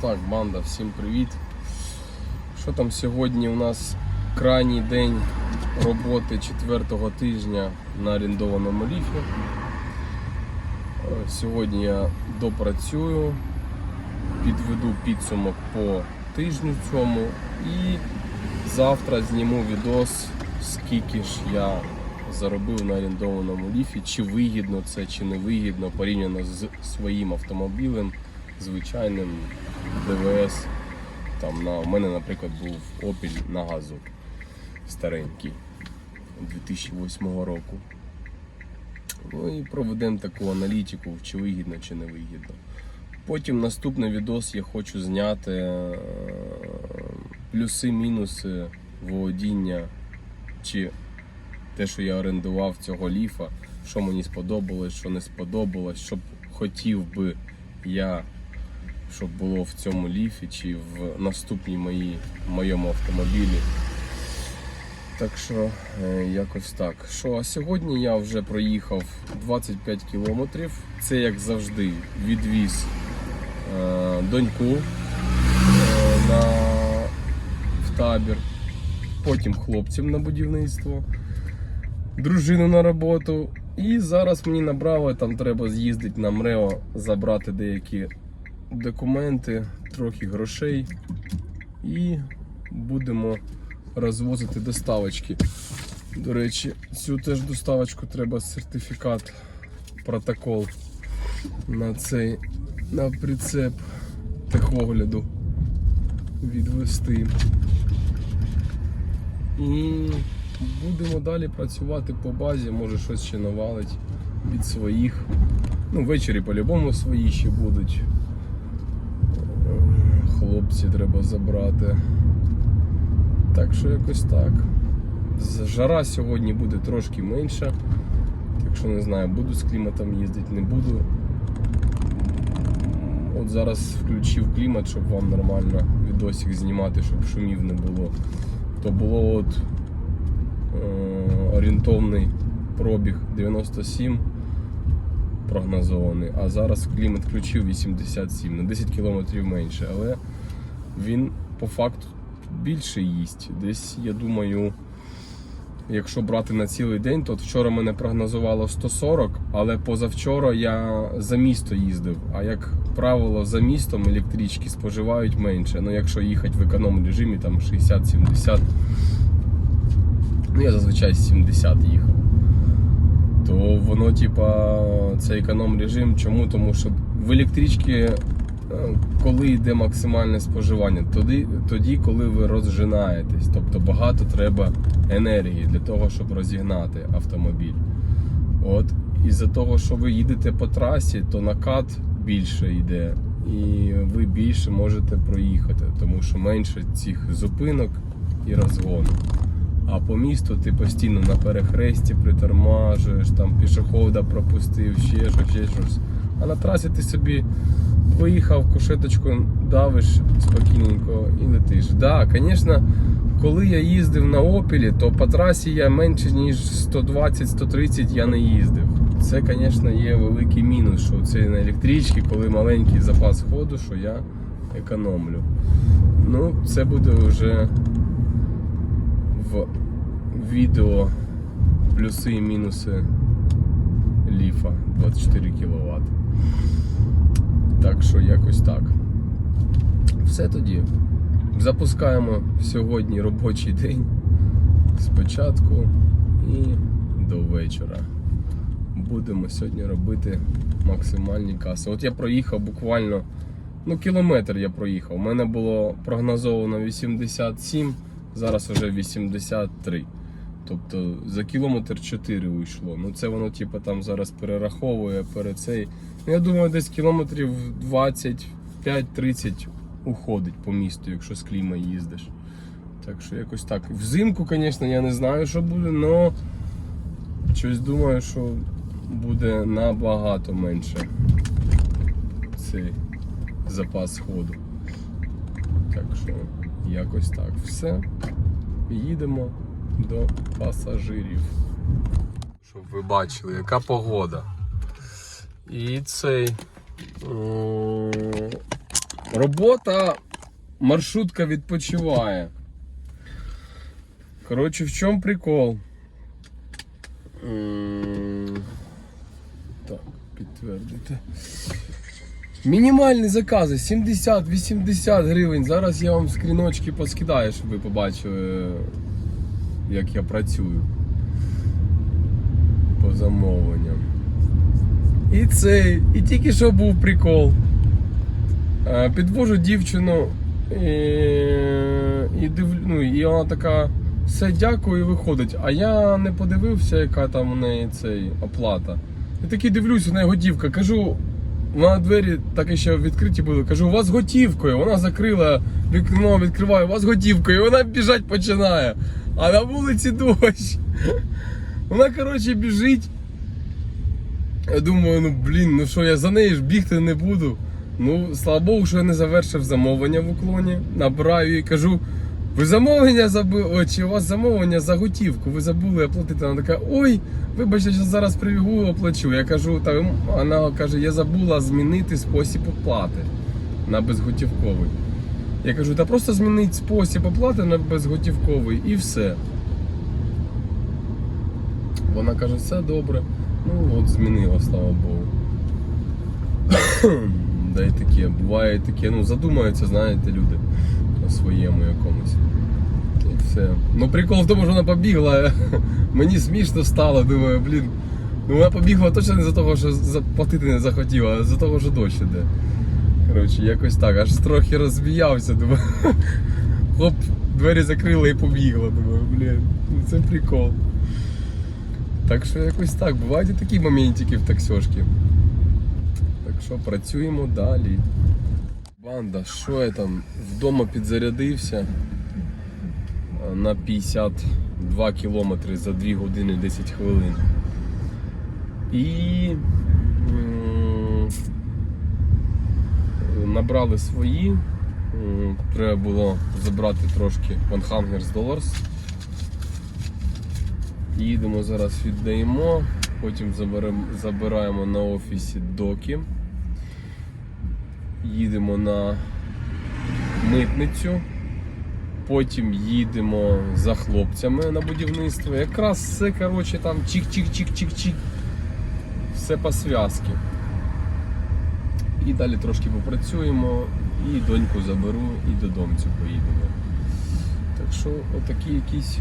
Так, банда, всім привіт. Що там сьогодні у нас крайній день роботи четвертого тижня на орендованому ліфі. Е, Сьогодні я допрацюю, підведу підсумок по тижню цьому і завтра зніму відос, скільки ж я заробив на орендованому ліфі, чи вигідно це, чи не вигідно порівняно з своїм автомобілем, звичайним ДВС. Там на у мене, наприклад, був Opel на газу старенький 2008 року. Ну і проведемо таку аналітику, чи вигідно, чи не вигідно. Потім наступний відос я хочу зняти е, плюси-мінуси володіння, чи те, що я орендував цього ліфа, що мені сподобалось, що не сподобалось, що хотів би я, щоб було в цьому ліфі, чи в наступній моїй, моєму автомобілі. Так що е, якось так. Що а сьогодні я вже проїхав 25 кілометрів. Це як завжди відвіз е, доньку е, на, в табір, потім хлопців на будівництво, дружину на роботу. І зараз мені набрали, там треба з'їздити на МРЕО, забрати деякі документи, трохи грошей. І будемо розвозити доставочки. До речі, цю теж доставочку треба сертифікат, протокол на цей на прицеп техогляду відвести. І будемо далі працювати по базі, може щось ще навалить від своїх. Ну, ввечері по-любому свої ще будуть. Хлопці треба забрати. Так що якось так. Жара сьогодні буде трошки менша. Так що не знаю, буду з кліматом їздити, не буду. От зараз включив клімат, щоб вам нормально відосик знімати, щоб шумів не було. То було от е, орієнтовний пробіг 97 прогнозований, а зараз клімат включив 87, на 10 км менше, але він по факту більше їсть. Десь, я думаю, якщо брати на цілий день, то от вчора мене прогнозувало 140, але позавчора я за місто їздив. А як правило, за містом електрички споживають менше. Ну, якщо їхати в економ режимі, там 60-70. Ну, я зазвичай 70 їхав. То воно, типа, це економ режим. Чому? Тому що в електричці е, коли йде максимальне споживання, тоді, тоді, коли ви розжинаєтесь, тобто багато треба енергії для того, щоб розігнати автомобіль. От із-за того, що ви їдете по трасі, то накат більше йде, і ви більше можете проїхати, тому що менше цих зупинок і розгону. А по місту ти постійно на перехресті притормажуєш, там пішохода пропустив, ще щось, ще щось. А на трасі ти собі виїхав, кушеточку давиш спокійненько і летиш. Так, да, звісно, коли я їздив на Опелі, то по трасі я менше ніж 120-130 я не їздив. Це, звісно, є великий мінус, що це на електричці, коли маленький запас ходу, що я економлю. Ну, це буде вже в відео плюси і мінуси ліфа 24 кВт. Так що якось так. Все тоді. Запускаємо сьогодні робочий день спочатку і до вечора. Будемо сьогодні робити максимальні каси. От я проїхав буквально ну, кілометр я проїхав. У мене було прогнозовано 87, зараз вже 83. Тобто за кілометр 4 вийшло. Ну це воно типу, там зараз перераховує перед цей. Ну, я думаю, десь кілометрів 25-30 уходить по місту, якщо з кліма їздиш. Так що якось так. Взимку, звісно, я не знаю, що буде, але щось думаю, що буде набагато менше цей запас ходу. Так що якось так. Все. Їдемо до пасажирів. Щоб ви бачили, яка погода. І цей. Робота, маршрутка відпочиває. Коротше, в чому прикол? Так, підтвердити. Мінімальні закази 70-80 гривень. Зараз я вам скріночки поскидаю, щоб ви побачили, як я працюю по замовленням. І цей, і тільки що був прикол. Е, Підвожу дівчину і, і, див, ну, і вона така, все, дякую, і виходить. А я не подивився, яка там у неї цей оплата. І такий дивлюсь, у неї готівка. Кажу, вона двері так і ще відкриті були. Кажу, у вас готівкою. Вона закрила вікно, відкриває, у вас готівкою. І вона біжать починає. А на вулиці дощ. Вона, коротше, біжить. Я думаю, ну блін, ну що я за нею ж бігти не буду. Ну, слава Богу, що я не завершив замовлення в уклоні. Набираю і кажу, ви замовлення забули, О, чи у вас замовлення за готівку, ви забули оплатити. Вона така, ой, вибачте, що зараз прибігу оплачу. Я кажу, та вона каже, я забула змінити спосіб оплати на безготівковий. Я кажу, та просто змініть спосіб оплати на безготівковий і все. Вона каже, все добре. Ну от змінила, слава Богу. Да і таке, буває таке, ну задумаються, знаєте, люди своєму якомусь. І все. Ну прикол в тому, що вона побігла. Мені смішно стало, думаю, блін. Ну вона побігла точно не за того, що заплатити не захотіла, а за того, що дощ іде. Коротше, якось так, аж трохи розбіявся, думаю. Хоп, двері закрила і побігла. Думаю, блін, ну це прикол. Так що якось так, бувають і такі моментики в таксошки. Так що працюємо далі. Банда, що я там вдома підзарядився на 52 кілометри за 2 години 10 хвилин. І набрали свої. Треба було забрати трошки 100 Dollars. Їдемо зараз віддаємо, потім заберем, забираємо на офісі доки. Їдемо на митницю. Потім їдемо за хлопцями на будівництво. Якраз все коротше, там чик-чик-чик-чик-чик. Все по зв'язки. І далі трошки попрацюємо, і доньку заберу, і додому поїдемо. Так що отакі якісь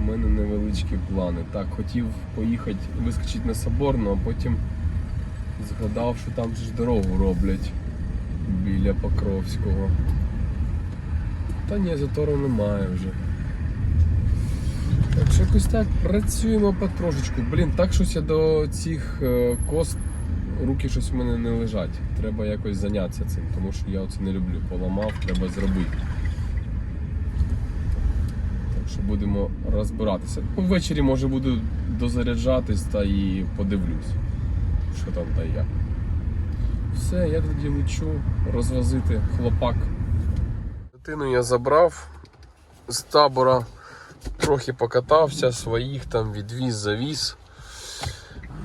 у мене невеличкі плани. Так, хотів поїхати, вискочити на Соборну, а потім згадав, що там ж дорогу роблять біля Покровського. Та ні, затору немає вже. Так що якось так працюємо потрошечку. Блін, так щось я до цих е, кост руки щось в мене не лежать. Треба якось зайнятися цим, тому що я оце не люблю. Поламав, треба зробити. Так що будемо розбиратися. Ввечері може буду дозаряджатись та і подивлюсь, що там та як. Все, я тоді лечу розвозити хлопак. Дитину я забрав з табора, трохи покатався, своїх там відвіз, завіз.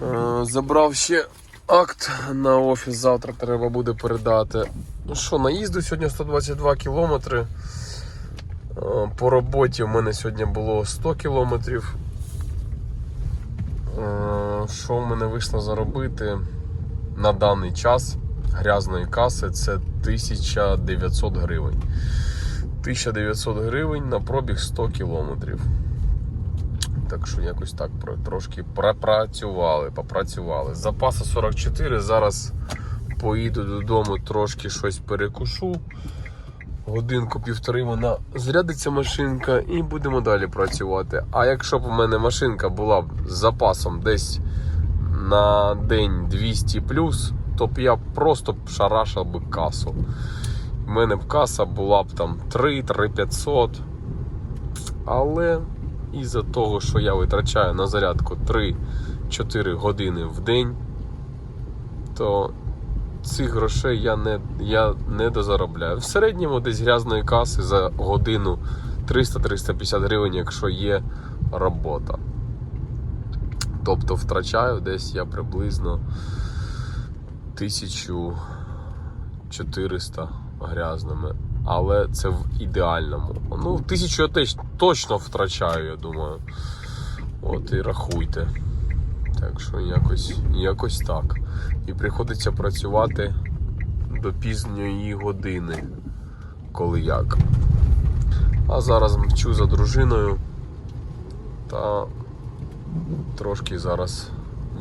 Е, Забрав ще акт на офіс, завтра треба буде передати. Ну що, наїзду сьогодні 122 кілометри. Е, По роботі в мене сьогодні було 100 кілометрів. Е, Що в мене вийшло заробити на даний час грязної каси це 1900 гривень. 1900 гривень на пробіг 100 кілометрів. Так що якось так трошки пропрацювали, попрацювали. Запаса 44, зараз поїду додому, трошки щось перекушу. Годинку півтори вона зрядиться машинка і будемо далі працювати. А якщо б у мене машинка була б з запасом десь на день 200 то б я просто шарашив би касу. У мене б каса була б там 3-3500. Але із-за того, що я витрачаю на зарядку 3-4 години в день, то цих грошей я не, я не дозаробляю. В середньому десь грязної каси за годину 300-350 гривень, якщо є робота. Тобто втрачаю десь я приблизно 1400 грязними. Але це в ідеальному. Ну, тисячу я теж точно втрачаю, я думаю. От і рахуйте. Так що якось, якось так. І приходиться працювати до пізньої години, коли як. А зараз мчу за дружиною та трошки зараз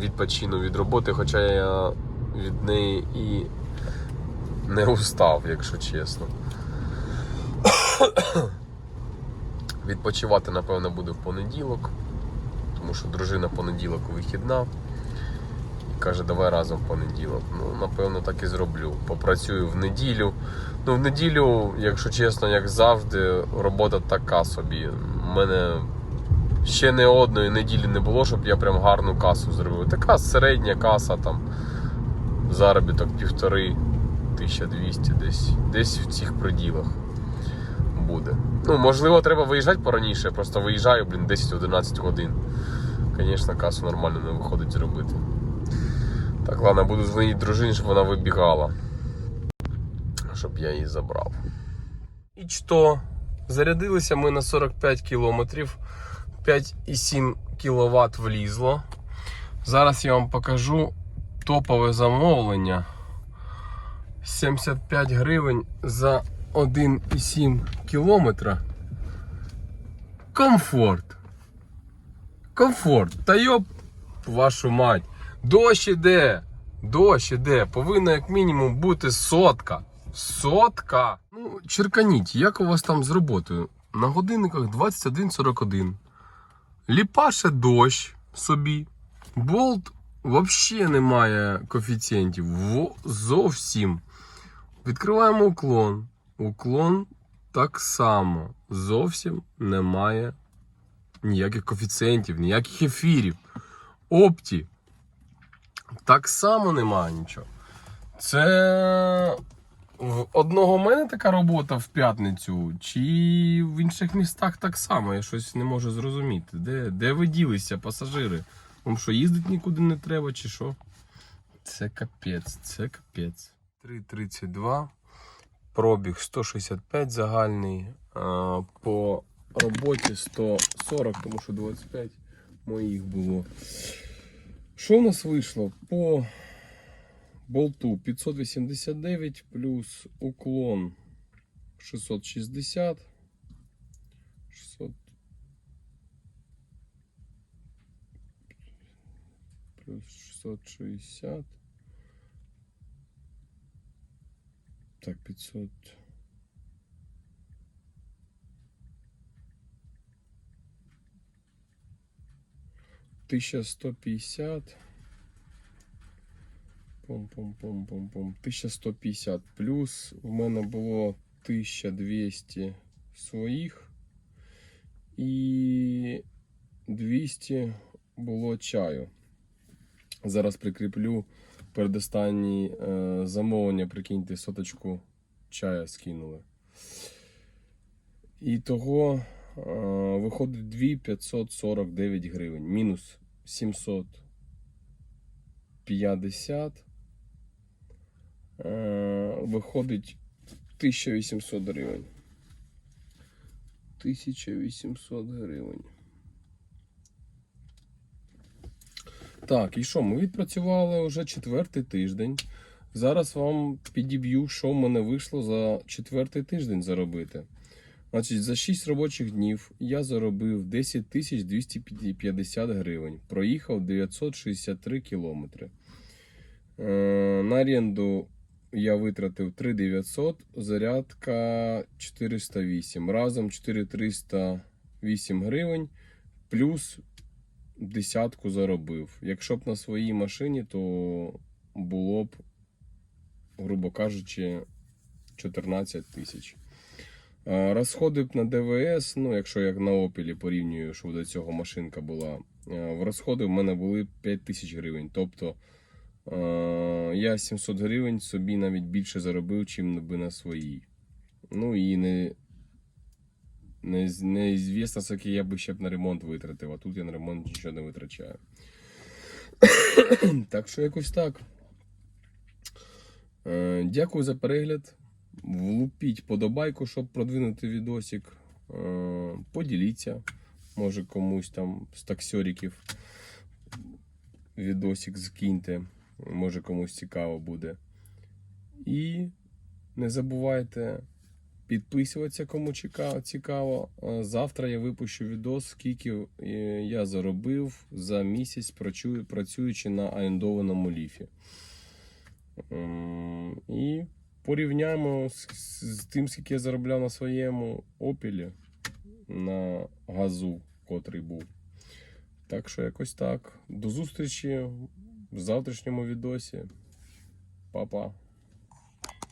відпочину від роботи, хоча я від неї і не устав, якщо чесно. Відпочивати, напевно, буде в понеділок, тому що дружина понеділок вихідна. І каже, давай разом в понеділок. Ну, напевно, так і зроблю. Попрацюю в неділю. Ну, в неділю, якщо чесно, як завжди, робота така собі. У мене ще не одної неділі не було, щоб я прям гарну касу зробив. Така середня каса, там заробіток півтори, 1200 десь, десь в цих приділах буде. Ну, можливо, треба виїжджати пораніше, просто виїжджаю, блін, 10-11 годин. Звісно, касу нормально не виходить зробити. Так, ладно, буду дзвонити дружині, щоб вона вибігала. Щоб я її забрав. І що? Зарядилися ми на 45 кілометрів. 5,7 кВт влізло. Зараз я вам покажу топове замовлення. 75 гривень за 1,7 кілометра. Комфорт. Комфорт. Та йоп, вашу мать. Дощ іде. Дощ іде. Повинна як мінімум бути сотка. Сотка. Ну, черканіть, як у вас там з роботою? На годинниках 21.41. Ліпаше дощ собі. Болт взагалі не має коефіцієнтів. Зовсім. Відкриваємо уклон. Уклон так само. Зовсім немає ніяких коефіцієнтів, ніяких ефірів. Опті. Так само немає нічого. Це в одного в мене така робота в п'ятницю, чи в інших містах так само. Я щось не можу зрозуміти. Де, де ви ділися, пасажири? Вам що, їздити нікуди не треба, чи що? Це капець, це капець. 3.32. Пробіг 165 загальний. А, по роботі 140, тому що 25 моїх було. Що у нас вийшло? По болту 589 плюс уклон 660. 600 плюс 660. Так, 500. Тысяча сто пятьдесят. Пом-пом-пом-пом-пом. 1150 плюс. У мене було 1200 своїх. І 200 було чаю. Зараз прикріплю передостанні е, замовлення, прикиньте, соточку чая скинули. І того е, виходить 2549 гривень. Мінус 750. Е, виходить 1800 гривень. 1800 гривень. Так, і що? Ми відпрацювали вже четвертий тиждень. Зараз вам підіб'ю, що в мене вийшло за четвертий тиждень заробити. Значить, за 6 робочих днів я заробив 10 250 гривень. Проїхав 963 кілометри. Е, На оренду я витратив 3900, зарядка 408. Разом 4308 гривень. Плюс десятку заробив. Якщо б на своїй машині, то було б, грубо кажучи, 14 тисяч. Розходи б на ДВС, ну, якщо як на Опелі порівнюю, що до цього машинка була, е, в розходи в мене були 5 тисяч гривень. Тобто е, я 700 гривень собі навіть більше заробив, чим би на своїй. Ну і не, не, неізвісно, скільки я би ще б на ремонт витратив, а тут я на ремонт нічого не витрачаю. так що якось так. Е, Дякую за перегляд. влупіть подобайку, щоб продвинути відосик. Е, Поділіться. Може комусь там з таксьориків відосик скиньте. Може комусь цікаво буде. І не забувайте підписуватися, кому цікаво. Е, Завтра я випущу відос, скільки е, я заробив за місяць, працюючи на орендованому ліфі. І порівняємо з тим, скільки я заробляв на своєму опілі на газу, котрий був. Так що якось так. До зустрічі в завтрашньому відосі. Па-па.